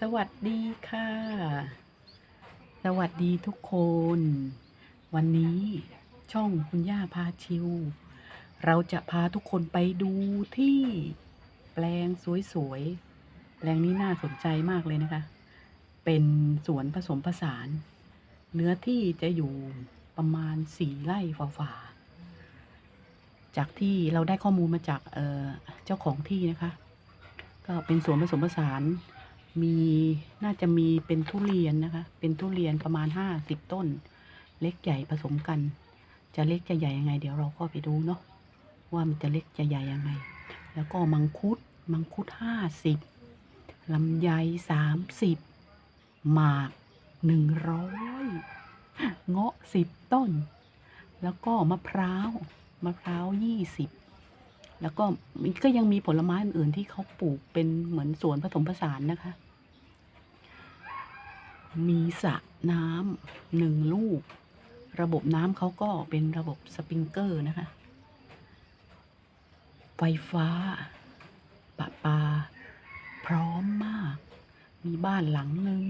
สวัสดีค่ะ สวัสดีทุกคน วันนี้ช่องคุณย่าพาชิว เราจะพาทุกคนไปดูที่แปลงสวยๆ แปลงนี้น่าสนใจมากเลยนะคะ เป็นสวนผสมผสาน เนื้อที่จะอยู่ประมาณสี่ไร่ฝ่าๆ จากที่เราได้ข้อมูลมาจากเเจ้าของที่นะคะ ก็เป็นสวนผสมผสาน มีน่าจะมีเป็นทุเรียนนะคะ เป็นทุเรียนประมาณห้าสิบต้น เล็กใหญ่ผสมกัน จะเล็กจะใหญ่ยังไง เดี๋ยวเราก็ไปดูเนาะว่ามันจะเล็กจะใหญ่ยังไง แล้วก็มังคุดมังคุดห้าสิบลำไยสามสิบหมากหนึ่งร้อยเงาะสิบต้น แล้วก็มะพร้าวมะพร้าวยี่สิบแล้วก็ก็ยังมีผลไม้อื่นๆที่เขาปลูกเป็นเหมือนสวนผสมผสานนะคะ มีสระน้ำหนึ่งลูก ระบบน้ำเขาก็เป็นระบบสปริงเกอร์นะคะ ไฟฟ้าปะปา พร้อมมาก มีบ้านหลังหนึ่ง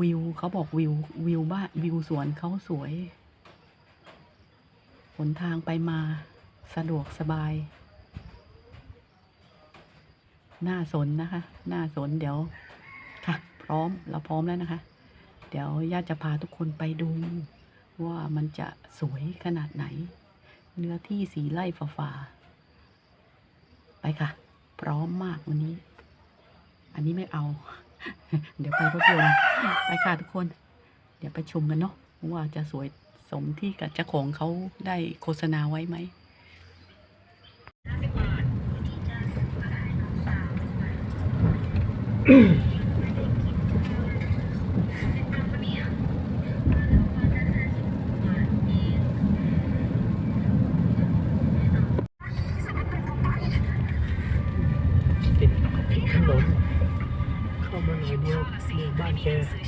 วิวเขาบอกวิววิวบ้านวิวสวนเขาสวย หนทางไปมาสะดวกสบายน่าสนนะคะน่าสนเดี๋ยว พร้อมเราพร้อมแล้วนะคะ เดี๋ยวญาติจะพาทุกคนไปดู ว่ามันจะสวยขนาดไหน เนื้อที่สีไร่ฝ่าๆไปค่ะ พร้อมมากวันนี้ อันนี้ไม่เอา เดี๋ยวไปรถยนต์ไปค่ะทุกคน เดี๋ยวไปชมกันเนาะว่าจะสวยสมที่กับเจ้าของเขาได้โฆษณาไว้ไหมติดถนนเข้ามาหน่อยเดียวเนี่ยบ้านแก นี่มันอะไรเหรอคะพี่ นี่คือภาพพิเศษเพียงแค่เอาไปหุงโต๊ะอาหาร แล้วนึกถึงเมนูอะไรก็ได้ก็จะได้กินอย่างสมใจจริงเหรอดีจังเลยใช่ดีนะฉันอยากกินซาล เปา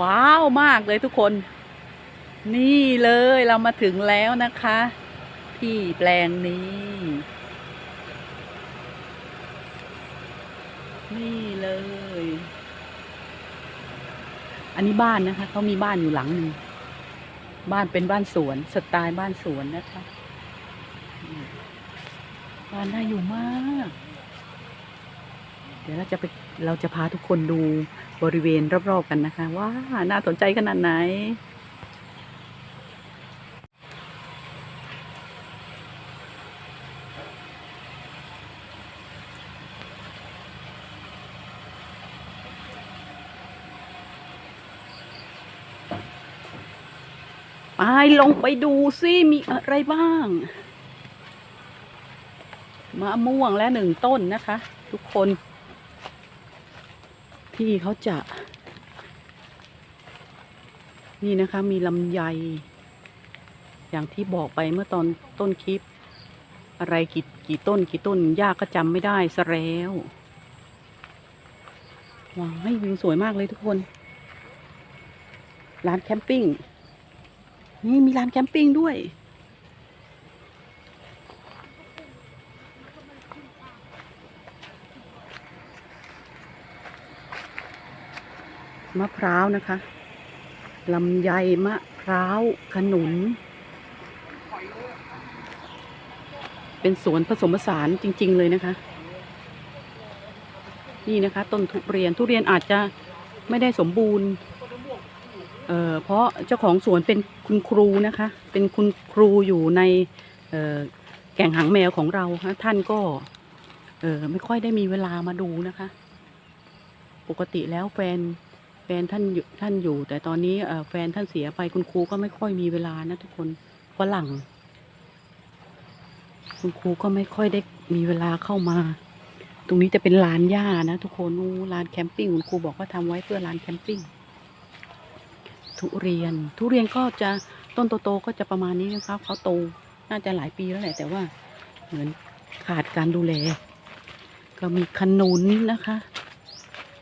ว้าวมากเลยทุกคน นี่เลยเรามาถึงแล้วนะคะ ที่แปลงนี้ นี่เลย อันนี้บ้านนะคะเขามีบ้านอยู่หลังหนึ่งบ้านเป็นบ้านสวนสไตล์บ้านสวนนะคะ บ้านน่าอยู่มาก เดี๋ยวเราจะไปเราจะพาทุกคนดูบริเวณรอบๆกันนะคะ ว่าน่าสนใจขนาดไหน ไปลงไปดูซิมีอะไรบ้าง มะม่วงและหนึ่งต้นนะคะ ทุกคน ที่เขาจะ นี่นะคะมีลำไย อย่างที่บอกไปเมื่อตอนต้นคลิป อะไรกี่กี่ต้นกี่ต้นยาก็จำไม่ได้ซะแล้วว้าววิวสวยมากเลยทุกคน ร้านแคมปิ้ง นี่มีร้านแคมปิ้งด้วย มะพร้าวนะคะลำไยมะพร้าวขนุน เป็นสวนผสมผสานจริง ๆ เลยนะคะ นี่นะคะต้นทุเรียนทุเรียนอาจจะไม่ได้สมบูรณ์ เอ่อเพราะเจ้าของสวนเป็นคุณครูนะคะ เป็นคุณครูอยู่ในเอ่อแก่งหางแมวของเราฮะท่านก็เออไม่ค่อยได้มีเวลามาดูนะคะ ปกติแล้วแฟนแฟนท่านอยู่ท่านอยู่ แต่ตอนนี้เออแฟนท่านเสียไปคุณครูก็ไม่ค่อยมีเวลานะทุกคนฝรั่ง คุณครูก็ไม่ค่อยได้มีเวลาเข้ามา ตรงนี้จะเป็นลานหญ้านะทุกคนลานแคมปิ้งคุณครูบอกว่าทำไว้เพื่อลานแคมปิ้ง ทุเรียน ทุเรียนก็จะต้นโตๆก็จะประมาณนี้นะคะเขาโตน่าจะหลายปีแล้วแหละ แต่ว่าเหมือนขาดการดูแล ก็มีขนุนนะคะ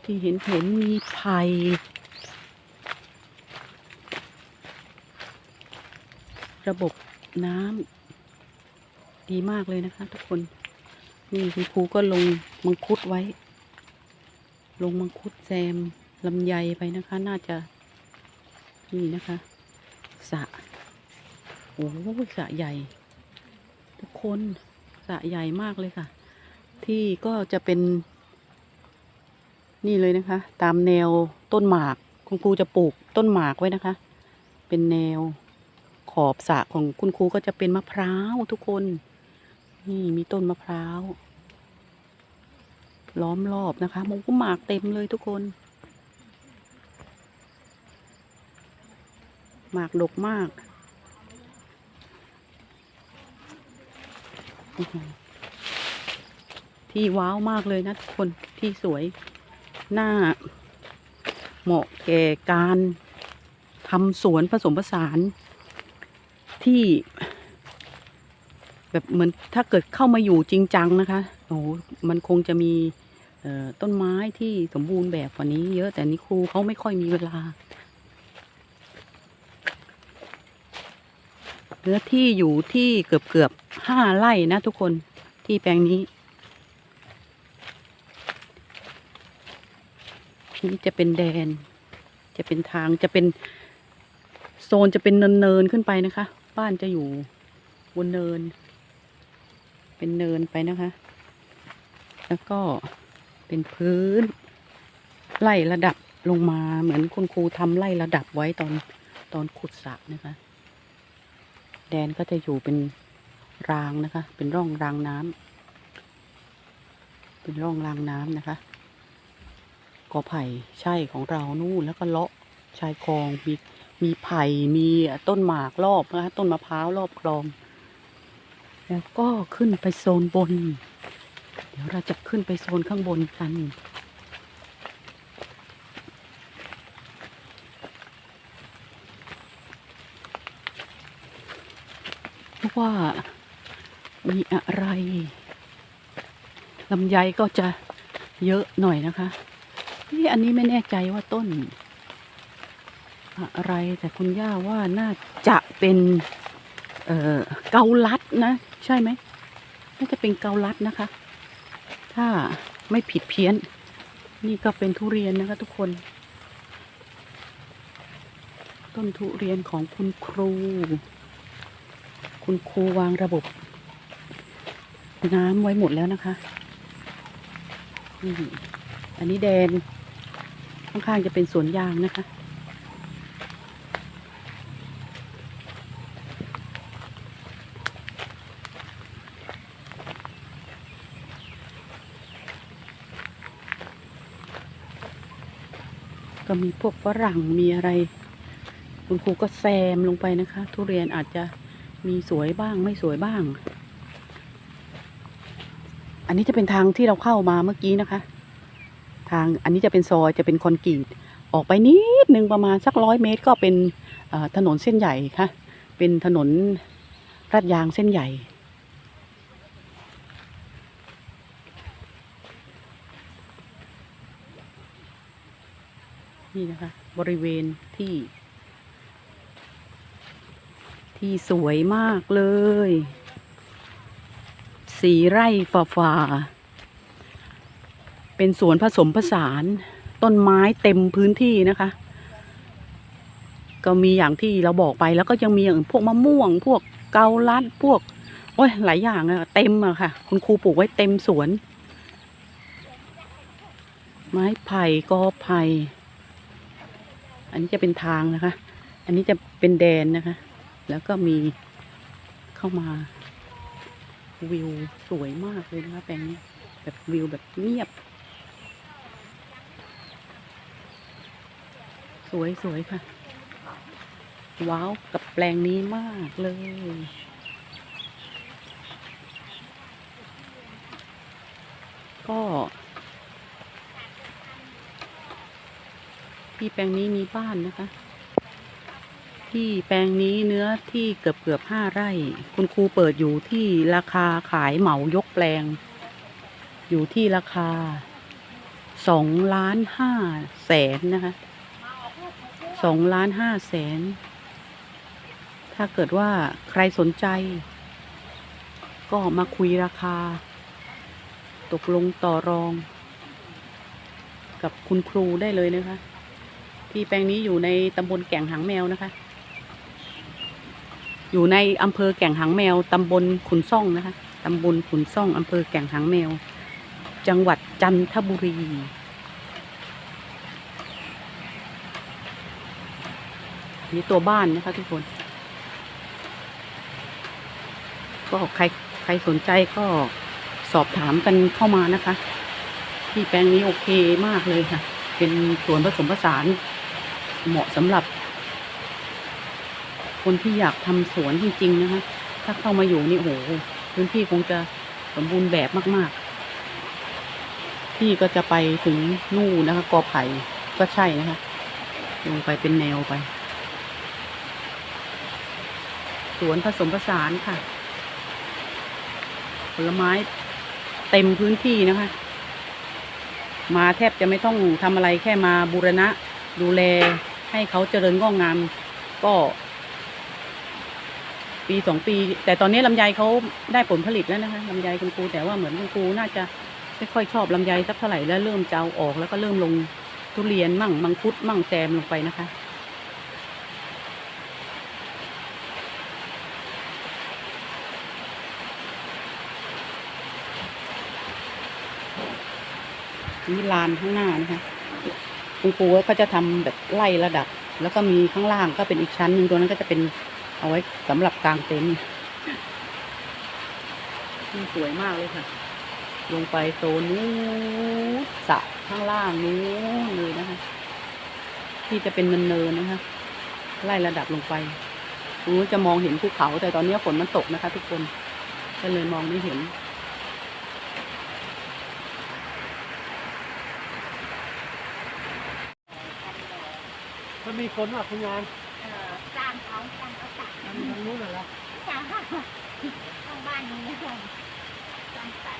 ที่เห็นเห็นมีไผ่ระบบน้ำดีมากเลยนะคะ ทุกคน นี่คุณครูก็ลงมังคุดไว้ ลงมังคุดแซมลำไยไปนะคะ น่าจะ นี่นะคะสระโอ้สระใหญ่ ทุกคนสระใหญ่มากเลยค่ะ ที่ก็จะเป็น นี่เลยนะคะ ตามแนวต้นหมากคุณครูจะปลูกต้นหมากไว้นะคะ เป็นแนวขอบสระของคุณครูก็จะเป็นมะพร้าวทุกคน นี่มีต้นมะพร้าว ล้อมรอบนะคะมันก็หมากเต็มเลยทุกคน หมากดกมากที่ว้าวมากเลยนะทุกคนที่สวยหน้า เหมาะแก่การทำสวนผสมผสาน ที่ แบบเหมือนถ้าเกิดเข้ามาอยู่จริงจังนะคะโอ้โหมันคงจะมีต้นไม้ที่สมบูรณ์แบบกว่านี้เยอะแต่นี่ครูเขาไม่ค่อยมีเวลา เนื้อที่อยู่ที่เกือบเกือบห้าไร่นะทุกคนที่แปลงนี้ นี่จะเป็นแดน จะเป็นทางจะเป็นโซนจะเป็นเนินๆขึ้นไปนะคะ บ้านจะอยู่บนเนิน เป็นเนินไปนะคะ แล้วก็เป็นพื้น ไล่ระดับลงมาเหมือนคุณครูทำไล่ระดับไว้ตอนตอนขุดสระนะคะ แดนก็จะอยู่เป็นรางนะคะ เป็นร่องรางน้ำเป็นร่องรางน้ำนะคะกอไผ่ใช่ของเรานู่นแล้วก็เลาะชายคลองมีมีไผ่มีต้นหมากรอบนะคะต้นมะพร้าวรอบคลอง แล้วก็ขึ้นไปโซนบน เดี๋ยวเราจะขึ้นไปโซนข้างบนกัน ว่ามีอะไรลำไยก็จะเยอะหน่อยนะคะ นี่อันนี้ไม่แน่ใจว่าต้น อะไรแต่คุณย่าว่าน่าจะเป็นเอ่อเกาลัดนะ ใช่ไหมน่าจะเป็นเกาลัดนะคะ ถ้าไม่ผิดเพี้ยน นี่ก็เป็นทุเรียนนะคะทุกคน ต้นทุเรียนของคุณครู คุณครูวางระบบ น้ำไว้หมดแล้วนะคะอันนี้แดนข้างๆจะเป็นสวนยางนะคะ ก็มีพวกฝรั่งมีอะไร คุณครูก็แซมลงไปนะคะ ทุเรียนอาจจะ มีสวยบ้างไม่สวยบ้าง อันนี้จะเป็นทางที่เราเข้ามาเมื่อกี้นะคะ ทางอันนี้จะเป็นซอยจะเป็นคอนกรีตออกไปนิดนึงประมาณสักร้อยเมตรก็เป็นถนนเส้นใหญ่ค่ะ เป็นถนนลาดยางเส้นใหญ่ นี่นะคะ บริเวณที่ ที่สวยมากเลย สีไร่ฝาฝาเป็นสวนผสมผสาน ต้นไม้เต็มพื้นที่นะคะ ก็มีอย่างที่เราบอกไปแล้วก็ยังมีอย่างพวกมะม่วง พวกเกาลัดพวก โอ้ยหลายอย่างอะเต็มอะค่ะ คุณครูปลูกไว้เต็มสวน ไม้ไผ่กอไผ่อันนี้จะเป็นทางนะคะ อันนี้จะเป็นแดนนะคะ แล้วก็มีเข้ามาวิวสวยมากเลยนะคะแปลงนี้แบบวิวแบบเงียบ สวยสวยค่ะ ว้าวกับแปลงนี้มากเลยก็ที่แปลงนี้มีบ้านนะคะ ที่แปลงนี้เนื้อที่เกือบเกือบห้าไร่ คุณครูเปิดอยู่ที่ราคาขายเหมายกแปลง อยู่ที่ราคาสองล้านห้าแสนนะคะสองล้านห้าแสน ถ้าเกิดว่าใครสนใจ ก็มาคุยราคา ตกลงต่อรอง กับคุณครูได้เลยนะคะ ที่แปลงนี้อยู่ในตำบลแก่งหางแมวนะคะ อยู่ในอำเภอแก่งหางแมว ตำบลขุนซ่องนะคะ ตำบลขุนซ่องอำเภอแก่งหางแมว จังหวัดจันทบุรี นี่ตัวบ้านนะคะทุกคน ก็ใครใครสนใจก็สอบถามกันเข้ามานะคะ ที่แปลงนี้โอเคมากเลยค่ะ เป็นส่วนผสมผสานเหมาะสำหรับ คนที่อยากทำสวนจริง ๆ นะคะ ถ้าเข้ามาอยู่นี่โอ้โหพื้นที่คงจะสมบูรณ์แบบมาก ๆ ที่ก็จะไปถึงนู่นนะคะกอไผ่ก็ใช่นะคะลงไปเป็นแนวไป สวนผสมผสานค่ะ ผลไม้เต็มพื้นที่นะคะ มาแทบจะไม่ต้องทำอะไรแค่มาบูรณะดูแลให้เขาเจริญงอกงามก็ ปีสองปี แต่ตอนนี้ลำไยเขาได้ผลผลิตแล้วนะคะลำไยคุณครูแต่ว่าเหมือนคุณครูน่าจะไม่ค่อยชอบลำไยสักเท่าไหร่แล้วเริ่มจะเอาออกแล้วก็เริ่มลงทุเรียนมั่งมังคุดมั่งแซมลงไปนะคะนี่ลานข้างหน้านะคะคุณครูเขาจะทำแบบไล่ระดับ แล้วก็มีข้างล่างก็เป็นอีกชั้นหนึ่งตัวนั้นก็จะเป็น เอาไว้สำหรับกลางเต็นท์สวยมากเลยค่ะ ลงไปโซนนู้นสระข้างล่างนู้นเลยนะคะ ที่จะเป็นเนินๆนะคะ ไล่ระดับลงไปรู้จะมองเห็นภูเขาแต่ตอนนี้ฝนมันตกนะคะ ทุกคนก็เลยมองไม่เห็น มันมีคนว่าคุณงาน ออจ้างเขาจ้างเขาตัดทางนู้นเหรอจ้างเขาข้างบ้านนี้นะจ้างตัด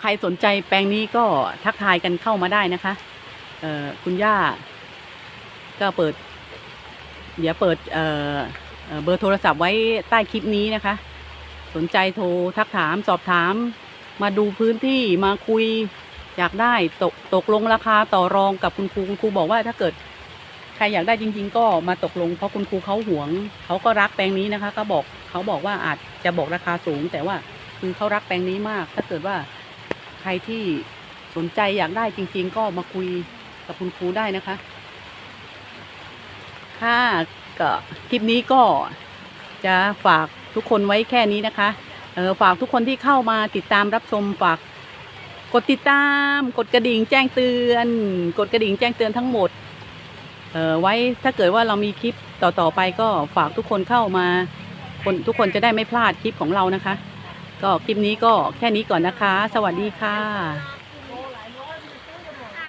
ใครสนใจแปลงนี้ก็ทักทายกันเข้ามาได้นะคะเอ่อคุณย่า ก็เปิด เดี๋ยวเปิดเอ่อเอ่อเบอร์โทรศัพท์ไว้ใต้คลิปนี้นะคะ สนใจโทรทักถามสอบถาม มาดูพื้นที่มาคุยอยากได้ตกตกลงราคาต่อรองกับคุณครูคุณครูบอกว่าถ้าเกิดใครอยากได้จริง ๆ ก็มาตกลง เพราะคุณครูเขาหวงเขาก็รักแปลงนี้นะคะ ก็บอกเขาบอกว่าอาจจะบอกราคาสูง แต่ว่าคือเขารักแปลงนี้มาก ถ้าเกิดว่าใครที่สนใจอยากได้จริง ๆ ก็มาคุยกับคุณครูได้นะคะ ค่ะก็คลิปนี้ก็จะฝากทุกคนไว้แค่นี้นะคะ เออฝากทุกคนที่เข้ามาติดตามรับชมฝากกดติดตาม กดกระดิ่งแจ้งเตือน กดกระดิ่งแจ้งเตือนทั้งหมดเออไว้ถ้าเกิดว่าเรามีคลิปต่อๆไปก็ฝากทุกคนเข้ามาคนทุกคนจะได้ไม่พลาดคลิปของเรานะคะ ก็คลิปนี้ก็แค่นี้ก่อนนะคะ สวัสดีค่ะ